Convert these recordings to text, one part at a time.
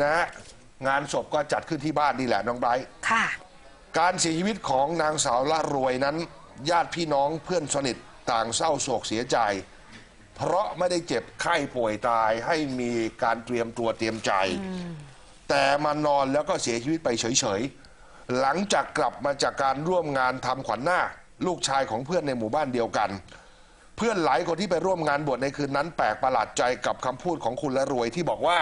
นะฮะงานศพก็จัดขึ้นที่บ้านนี่แหละน้องไบรท์ค่ะ การเสียชีวิตของนางสาวละรวยนั้น ญาติพี่น้องเพื่อนสนิทต่างเศร้าโศกเสียใจ เพราะไม่ได้เจ็บไข้ป่วยตายให้มีการเตรียมตัวเตรียมใจ แต่มานอนแล้วก็เสียชีวิตไปเฉยๆ หลังจากกลับมาจากการร่วมงานทำขวัญหน้าคลูกชายของเพื่อนในหมู่บ้านเดียวกัน เพื่อนหลายคนที่ไปร่วมงานบวชในคืนนั้นแปลกประหลาดใจกับคำพูดของคุณละรวยที่บอกว่า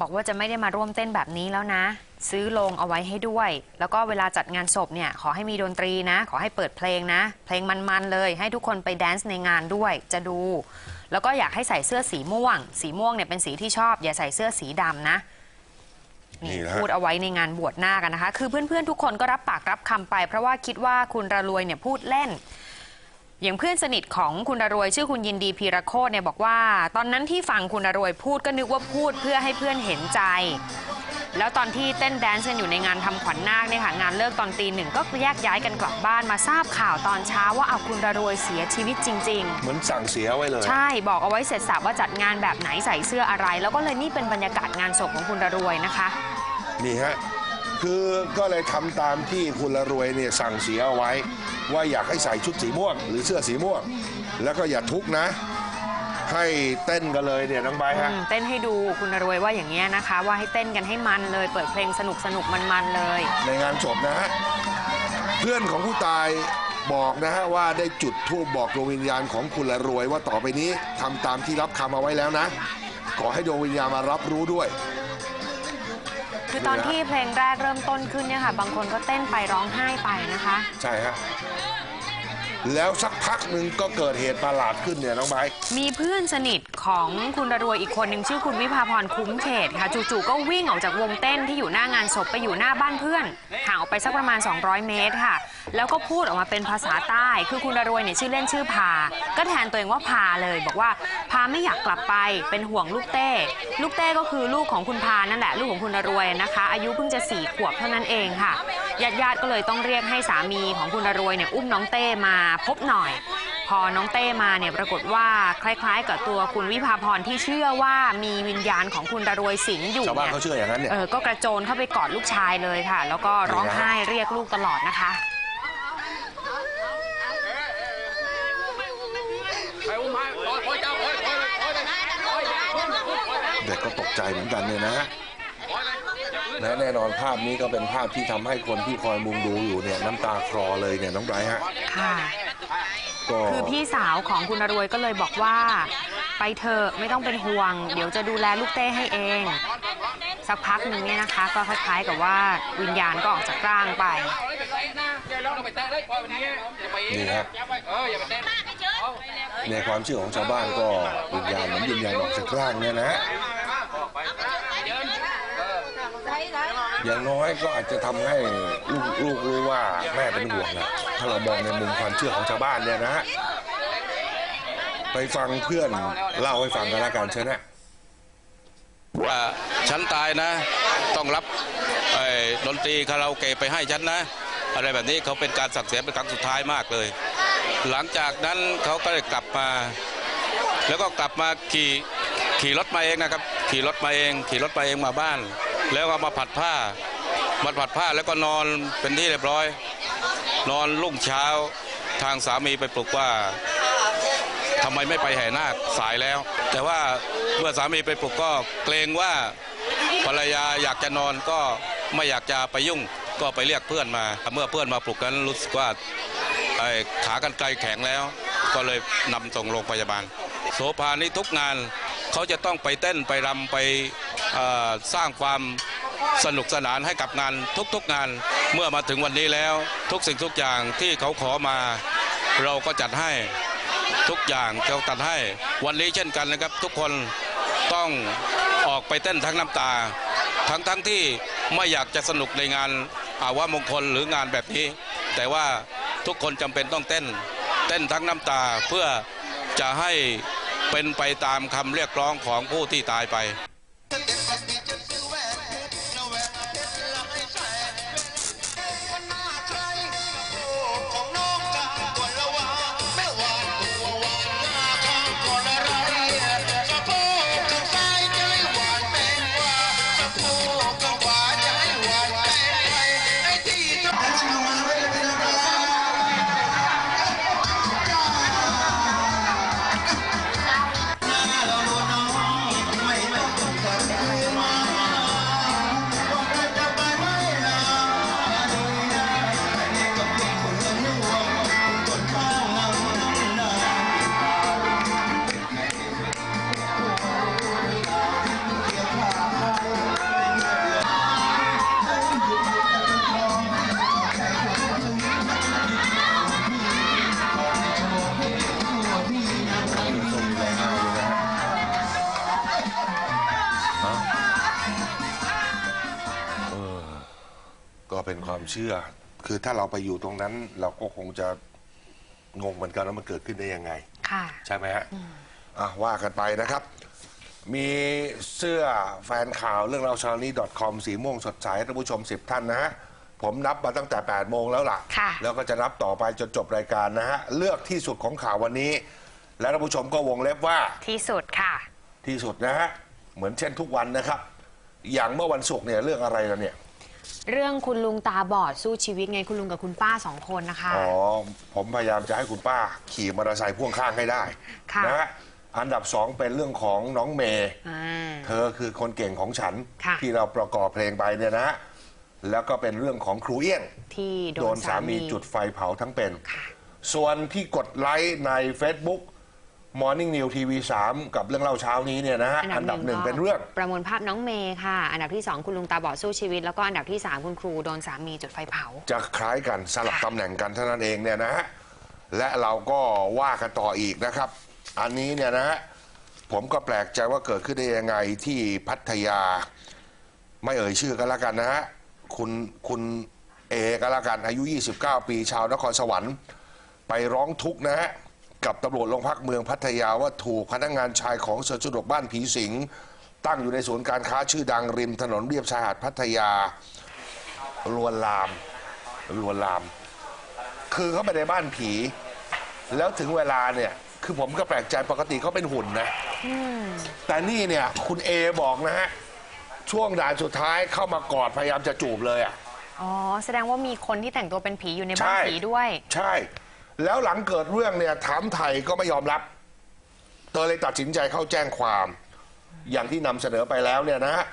บอกว่าจะไม่ได้มาร่วมเต้นแบบนี้แล้วนะ ซื้อโรงเอาไว้ให้ด้วย แล้วก็เวลาจัดงานศพเนี่ย ขอให้มีดนตรีนะ ขอให้เปิดเพลงนะ เพลงมันๆเลย ให้ทุกคนไปแดนซ์ในงานด้วยจะดู แล้วก็อยากให้ใส่เสื้อสีม่วง สีม่วงเนี่ยเป็นสีที่ชอบ อย่าใส่เสื้อสีดำนะนี่นี่นะฮะ พูดเอาไว้ในงานบวชหน้ากันนะคะ คือเพื่อนๆ ทุกคนก็รับปากรับคำไป เพราะว่าคิดว่าคุณระรวยเนี่ยพูดเล่น อย่างเพื่อนสนิทของคุณระรวยชื่อคุณยินดีพีระโคตเนี่ยบอกว่า ตอนนั้นที่ฟังคุณระรวยพูดก็นึกว่าพูดเพื่อให้เพื่อนเห็นใจ แล้วตอนที่เต้นแดนซ์กันอยู่ในงานทำขวัญนาคเนี่ยค่ะงานเลิกตอนตีหนึ่งก็แยกย้ายกันกลับบ้านมาทราบข่าวตอนเช้าว่าเอาคุณระรวยเสียชีวิตจริง ๆ เหมือนสั่งเสียไว้เลย ใช่บอกเอาไว้เสร็จสับว่าจัดงานแบบไหนใส่เสื้ออะไร แล้วก็เลยนี่เป็นบรรยากาศงานศพของคุณระรวยนะคะนี่ฮะ คือก็เลยทำตามที่คุณละรวยเนี่ยสั่งเสียเอาไว้ ว่าอยากให้ใส่ชุดสีม่วง หรือเสื้อสีม่วง แล้วก็อย่าทุกข์นะ ให้เต้นกันเลยเนี่ยน้องใบร์ทฮะอืมเต้นให้ดูคุณระรวยว่าอย่างเงี้ยนะคะ ว่าให้เต้นกันให้มันเลย เปิดเพลงสนุกสนุกมันๆเลย ในงานศพนะฮะเพื่อนของผู้ตายบอกนะฮะว่าได้จุดธูปบอกดวงวิญญาณของคุณละรวยว่าต่อไปนี้ทำตามที่รับคำเอาไว้แล้วนะ ขอให้ดวงวิญญาณมารับรู้ด้วย คือตอนที่เพลงแรกเริ่มต้นขึ้นเนี่ยค่ะ บางคนก็เต้นไปร้องไห้ไปนะคะ ใช่ฮะแล้วสักพักหนึ่งก็เกิดเหตุประหลาดขึ้นเนี่ยน้องไบร์ทมีเพื่อนสนิทของคุณระรวยอีกคนหนึ่งชื่อคุณวิภาพรคุ้มเขตค่ะ จู่ๆก็วิ่งออกจากวงเต้นที่อยู่หน้างานศพไปอยู่หน้าบ้านเพื่อน ห่างออกไปสักประมาณ 200 เมตรค่ะ แล้วก็พูดออกมาเป็นภาษาใต้ คือคุณระรวยเนี่ยชื่อเล่นชื่อพา ก็แทนตัวเองว่าพาเลย บอกว่าพาไม่อยากกลับไปเป็นห่วงลูกเต้ ลูกเต้ก็คือลูกของคุณพานั่นแหละลูกของคุณระรวยนะคะ อายุเพิ่งจะสี่ขวบเท่านั้นเองค่ะญาติญาติๆก็เลยต้องเรียกให้สามีของคุณดารวยเนี่ยอุ้มน้องเต้มาพบหน่อย พอน้องเต้มาเนี่ยปรากฏว่าคล้ายๆ กับตัวคุณวิภาพรที่เชื่อว่ามีวิญญาณของคุณระรวยสิงอยู่ชาวบ้านเนี่ยเขาเชื่ออย่างนั้นเนี่ย เออก็กระโจนเข้าไปกอดลูกชายเลยค่ะ แล้วก็ร้องไห้เรียกลูกตลอดนะคะ เด็กก็ตกใจเหมือนกันเนี่ยนะฮะและแน่นอนภาพนี้ก็เป็นภาพที่ทำให้คนที่คอยมุงดูอยู่เนี่ยน้ำตาคลอเลยเนี่ยน้องไบรท์ฮะ ค่ะก็ คือพี่สาวของคุณรวยก็เลยบอกว่า ไปเถอะไม่ต้องเป็นห่วง เดี๋ยวจะดูแลลูกเต้ให้เอง สักพักหนึ่งเนี่ยนะคะ ก็คล้ายๆกับว่าวิญญาณก็ออกจากร่างไปนี่ฮะในความเชื่อของชาวบ้านก็วิญญาณเหมือนวิญญาณออกจากร่างเนี่ยนะฮะ อย่างน้อยก็อาจจะทำให้ลูกลูกรู้ว่าแม่เป็นห่วงนะถ้าเรามองในมุมความเชื่อของชาวบ้านเนี่ยนะฮะไปฟังเพื่อนเล่าให้ฟังกันละกันเชิญนะว่าฉันตายนะ ต้องรับไอ้ดนตรีคาราโอเกะไปให้ฉันนะ อะไรแบบนี้เขาเป็นการสั่งเสียเป็นครั้งสุดท้ายมากเลย หลังจากนั้นเขาก็เลยกลับมา แล้วก็กลับมาขี่ขี่รถมาเองนะครับ ขี่รถมาเอง ขี่รถมาเองมาบ้าน แล้วก็มาผัดผ้ามาผัดผ้าแล้วก็นอนเป็นที่เรียบร้อย นอนรุ่งเช้าทางสามีไปปลุกว่าทำไมไม่ไปแห่นาคสายแล้ว แต่ว่าเมื่อสามีไปปลุกก็เกรงว่าภรรยาอยากจะนอนก็ไม่อยากจะไปยุ่งก็ไปเรียกเพื่อนมา เมื่อเพื่อนมาปลุกกันรู้สึกว่าไอ้ขากันไกลแข็งแล้ว ก็เลยนำส่งโรงพยาบาล โสภานี้ทุกงานเขาจะต้องไปเต้นไปรำไป สร้างความสนุกสนานให้กับงานทุกๆงานเมื่อมาถึงวันนี้แล้ว ทุกสิ่งทุกอย่างที่เขาขอมา เราก็จัดให้ทุกอย่างเขาตัดให้วันนี้เช่นกันนะครับ ทุกคนต้องออกไปเต้นทั้งน้ำตา ทั้งทั้งที่ไม่อยากจะสนุกในงานอาวามงคลหรืองานแบบนี้ แต่ว่าทุกคนจำเป็นต้องเต้น เต้นทั้งน้ำตาเพื่อจะให้เป็นไปตามคำเรียกร้องของผู้ที่ตายไป ก็เป็นความเชื่อ คือถ้าเราไปอยู่ตรงนั้น เราก็คงจะงงเหมือนกันว่ามันเกิดขึ้นได้ยังไง ค่ะ ใช่ไหมฮะอะว่ากันไปนะครับ มีเสื้อแฟนข่าวเรื่องเราชาลี .com สีม่วงสดใสท่านผู้ชม 10 ท่านนะฮะ ผมนับมาตั้งแต่ 8 โมงแล้วล่ะ ค่ะ แล้วก็จะนับต่อไปจนจบรายการนะฮะ เลือกที่สุดของข่าววันนี้ และท่านผู้ชมก็วงเล็บว่า ที่สุดค่ะ ที่สุดนะฮะ เหมือนเช่นทุกวันนะครับ อย่างเมื่อวันศุกร์เนี่ยเรื่องอะไรแล้วเนี่ย เรื่องคุณลุงตาบอดสู้ชีวิตไงคุณลุงกับคุณป้าสองคนนะคะ อ๋อ ผมพยายามจะให้คุณป้าขี่มอเตอร์ไซค์พ่วงข้างให้ได้ค่ะ นะฮะอันดับสองเป็นเรื่องของน้องเมย์ อ่า เธอคือคนเก่งของฉัน ค่ะ ที่เราประกอบเพลงไปเนี่ยนะฮะแล้วก็เป็นเรื่องของครูเอี้ยง ที่โดโดนนสาสามีมี จุดไฟเผาทั้งเป็น ค่ะ ส่วนที่กดไลค์ใน Facebook Morning New TV 3 กับเรื่องเล่าเช้านี้เนี่ยนะฮะอันดับหนึ่งก็เป็นเรื่อง ประมวลภาพน้องเมย์ค่ะ อันดับที่ 2 คุณลุงตาบอดสู้ชีวิต แล้วก็อันดับที่ 3 คุณครูโดนสามีจุดไฟเผา จะคล้ายกันสลับค่ะตำแหน่งกันเท่านั้นเองเนี่ยนะฮะและเราก็ว่ากันต่ออีกนะครับ อันนี้เนี่ยนะฮะผมก็แปลกใจว่าเกิดขึ้นได้ยังไงที่พัทยา ไม่เอ่ยชื่อกันแล้วกันนะฮะคุณคุณเอก็แล้วกันอายุ 29 ปีชาวนครสวรรค์ ไปร้องทุกข์นะฮะ กับตำรวจโรงพักเมืองพัทยาว่าถูกพนักงานชายของสวนสนุกบ้านผีสิง ตั้งอยู่ในศูนย์การค้าชื่อดังริมถนนเรียบชายหาดพัทยาลวนลามลวนลาม คือเขาไปในบ้านผี แล้วถึงเวลาเนี่ย คือผมก็แปลกใจปกติเขาเป็นหุ่นนะแต่นี่เนี่ย คุณเอบอกนะฮะ ช่วงด่านสุดท้ายเข้ามากอดพยายามจะจูบเลยอะอ๋อ แสดงว่ามีคนที่แต่งตัวเป็นผีอยู่ในบ้านใช่ผีด้วย ใช่ แล้วหลังเกิดเรื่องเนี่ยถามไทยก็ไม่ยอมรับ เธอเลยตัดสินใจเข้าแจ้งความ อย่างที่นำเสนอไปแล้วเนี่ยนะฮะ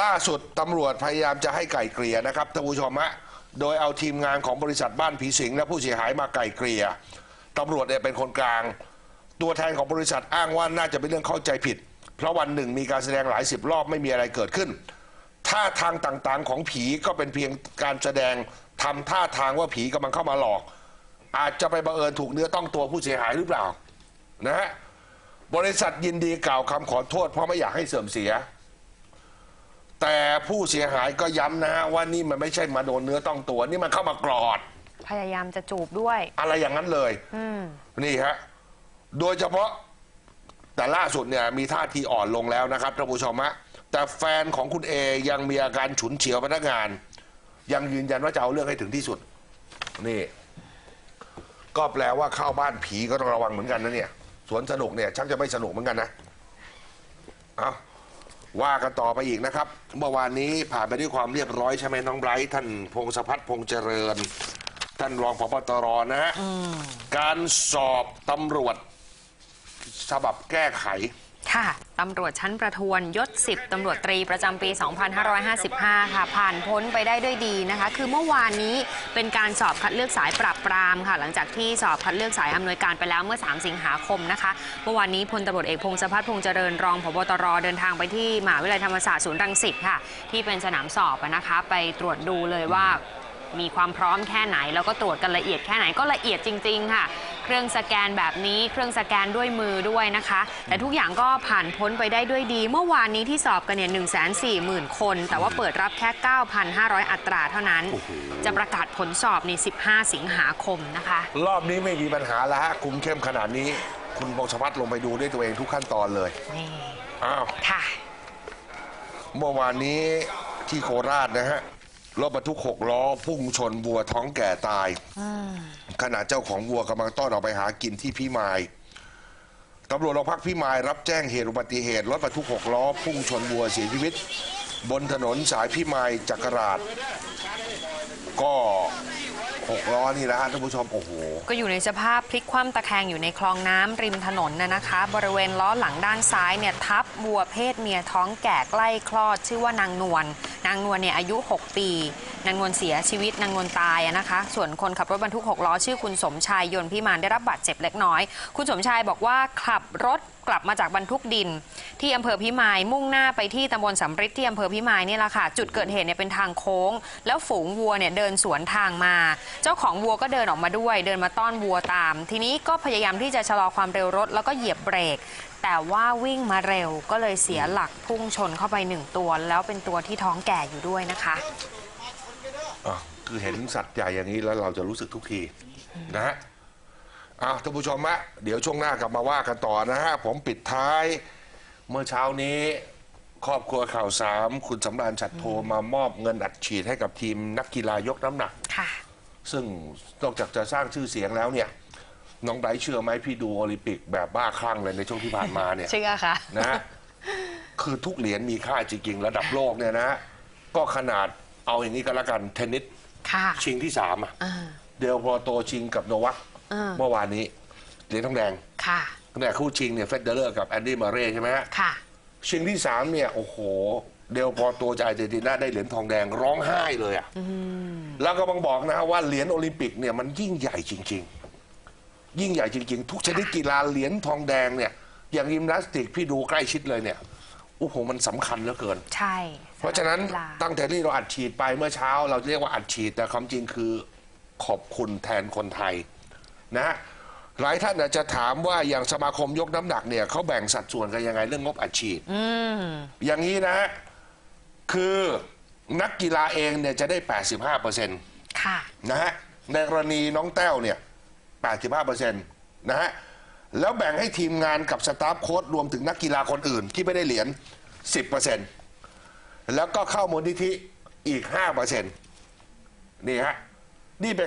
ล่าสุดตำรวจพยายามจะให้ไก่เกลี่ยนะครับท่านผู้ชมฮะโดยเอาทีมงานของบริษัทบ้านผีสิงและผู้เสียหายมาไก่เกลี่ยตำรวจเนี่ยเป็นคนกลาง ตัวแทนของบริษัทอ้างว่าน่าจะเป็นเรื่องเข้าใจผิด เพราะวันหนึ่งมีการแสดงหลายสิบรอบไม่มีอะไรเกิดขึ้นท่าทางต่างๆของผีก็เป็นเพียงการแสดงทำท่าทางว่าผีกำลังเข้ามาหลอก อาจจะไปบังเอิญถูกเนื้อต้องตัวผู้เสียหายหรือเปล่านะฮะบริษัทยินดีกล่าวคำขอโทษ เพราะไม่อยากให้เสื่อมเสีย แต่ผู้เสียหายก็ย้ำนะฮะว่านี่มันไม่ใช่มาโดนเนื้อต้องตัว นี่มันเข้ามากรอด พยายามจะจูบด้วย อะไรอย่างนั้นเลย อืม นี่ฮะ โดยเฉพาะแต่ล่าสุดเนี่ยมีท่าทีอ่อนลงแล้วนะครับท่านผู้ชมฮะแต่แฟนของคุณเอยังมีอาการฉุนเฉียวพนักงาน ยังยืนยันว่าจะเอาเรื่องให้ถึงที่สุด นี่ ก็แปลว่าเข้าบ้านผีก็ต้องระวังเหมือนกันนะเนี่ยสวนสนุกเนี่ยชักจะไม่สนุกเหมือนกันนะเอาว่ากันต่อไปอีกนะครับ เมื่อวานนี้ผ่านไปด้วยความเรียบร้อยใช่ไหมน้องไบรท์ท่านพงศพัฒน์พงษ์เจริญ ท่านรองพบตรนะฮะการสอบตำรวจฉบับแก้ไข ค่ะตำรวจชั้นประทวนยศ 10ตำรวจตรีประจำปี 2555 ค่ะ ผ่านพ้นไปได้ด้วยดีนะคะ คือเมื่อวานนี้เป็นการสอบคัดเลือกสายปราบปรามค่ะ หลังจากที่สอบคัดเลือกสายอำนวยการไปแล้วเมื่อ 3 สิงหาคมนะคะ เมื่อวานนี้พลตำรวจเอกพงศพัฒน์พงษ์เจริญรองผบตรเดินทางไปที่มหาวิทยาลัยธรรมศาสตร์ศูนย์รังสิตค่ะ ที่เป็นสนามสอบนะคะ ไปตรวจดูเลยว่ามีความพร้อมแค่ไหน แล้วก็ตรวจกันละเอียดแค่ไหนก็ละเอียดจริง ๆ ค่ะ เครื่องสแกนแบบนี้เครื่องสแกนด้วยมือด้วยนะคะ แต่ทุกอย่างก็ผ่านพ้นไปได้ด้วยดี เมื่อวานนี้ที่สอบกันเนี่ย1 4 0 0 0 0คน แต่ว่าเปิดรับแค่ 9,500 อัตราเท่านั้น จะประกาศผลสอบใน 15 สิงหาคมนะคะ รอบนี้ไม่มีปัญหาแล้วฮะคุมเข้มขนาดนี้ คุณพงศพัฒน์ลงไปดูด้วยตัวเองทุกขั้นตอนเลยนี่อ้าวค่ะ เมื่อวานนี้ที่โคราชนะฮะ รถบรรทุกหกล้อพุ่งชนวัวท้องแก่ตาย ขณะเจ้าของวัวกำลังต้อนออกไปหากินที่พิมายตำรวจโรงพักพิมายรับแจ้งเหตุอุบัติเหตุรถบรรทุกหกล้อพุ่งชนวัวเสียชีวิต บนถนนสายพิมายจักราช ก็ หกล้อนี่นะฮะท่านผู้ชมโอ้โห ก็อยู่ในสภาพพลิกคว่ำตะแคงอยู่ในคลองน้ำริมถนนน่ะนะคะ บริเวณล้อหลังด้านซ้ายเนี่ยทับวัวเพศเมียท้องแก่ใกล้คลอดชื่อว่านางนวลนางนวลเนี่ยอายุ 6 ปีนางนวลเสียชีวิตนางนวลตายนะคะ ส่วนคนขับรถบรรทุก 6 ล้อ ชื่อคุณสมชายยนต์พิมานได้รับบาดเจ็บเล็กน้อย คุณสมชายบอกว่าขับรถกลับมาจากบรรทุกดิน ที่อำเภอพิมายมุ่งหน้าไปที่ตำบลสำริดที่อำเภอพิมายนี่แหละค่ะ จุดเกิดเหตุเนี่ยเป็นทางโค้ง แล้วฝูงวัวเนี่ยเดินสวนทางมา เจ้าของวัวก็เดินออกมาด้วย เดินมาต้อนวัวตาม ทีนี้ก็พยายามที่จะชะลอความเร็วรถแล้วก็เหยียบเบรก แต่ว่าวิ่งมาเร็วก็เลยเสียหลักพุ่งชนเข้าไปหนึ่งตัว แล้วเป็นตัวที่ท้องแก่อยู่ด้วยนะคะ อะคือเห็นสัตว์ใหญ่อย่างนี้แล้วเราจะรู้สึกทุกทีนะฮะอ้าวท่านผู้ชมฮะเดี๋ยวช่วงหน้ากลับมาว่ากันต่อนะฮะ ผมปิดท้าย เมื่อเช้านี้ ครอบครัวข่าวสามคุณสำราญฉัดโทมามอบเงินอัดฉีดให้กับทีมนักกีฬายกน้ำหนัก ค่ะ ซึ่งนอกจากจะสร้างชื่อเสียงแล้วเนี่ย น้องไบรท์เชื่อไหมพี่ดูโอลิมปิกแบบบ้าคลั่งเลยในช่วงที่ผ่านมาเนี่ย เชื่อค่ะ นะฮะคือทุกเหรียญมีค่าจริงๆ ระดับโลกเนี่ยนะก็ขนาด เอาอย่างนี้ก็แล้วกันเทนนิสค่ะชิงที่สามอะอ่าเดลโปรโตชิงกับโนวัคอ่าเมื่อวานนี้เหรียญทองแดงค่ะเนี่ยคู่ชิงเนี่ยเฟเดเลอร์กับแอนดี้มาเร่ใช่ไหมฮะ ค่ะ ชิงที่สามเนี่ย โอ้โห เดลโปรโตจากอาร์เจนตินาได้เหรียญทองแดงร้องไห้เลยอะแล้วก็บังบอกนะว่าเหรียญโอลิมปิกเนี่ยมันยิ่งใหญ่จริง ๆ ยิ่งใหญ่จริง ๆ ทุกชนิดกีฬาเหรียญทองแดงเนี่ย อย่างยิมนาสติกพี่ดูใกล้ชิดเลยเนี่ย โอ้โหมันสำคัญเหลือเกิน ใช่เพราะฉะนั้นกีฬา ตั้งแต่ที่เราอัดฉีดไปเมื่อเช้า เราเรียกว่าอัดฉีดแต่ความจริงคือขอบคุณแทนคนไทยนะฮะหลายท่านอาจจะถามว่าอย่างสมาคมยกน้ำหนักเนี่ยเขาแบ่งสัดส่วนกันยังไงเรื่องงบอัดฉีดอืมอย่างนี้นะฮะคือนักกีฬาเองเนี่ยจะได้ 85เปอร์เซ็นต์ ค่ะ นะฮะในกรณีน้องแต้วเนี่ย 85เปอร์เซ็นต์นะฮะ แล้วแบ่งให้ทีมงานกับสตาฟโค้ดรวมถึงนักกีฬาคนอื่นที่ไม่ได้เหรียญ10เปอร์เซ็นต์แล้วก็เข้ามูลนิธิอีก5เปอร์เซ็นต์นี่ฮะนี่เป็น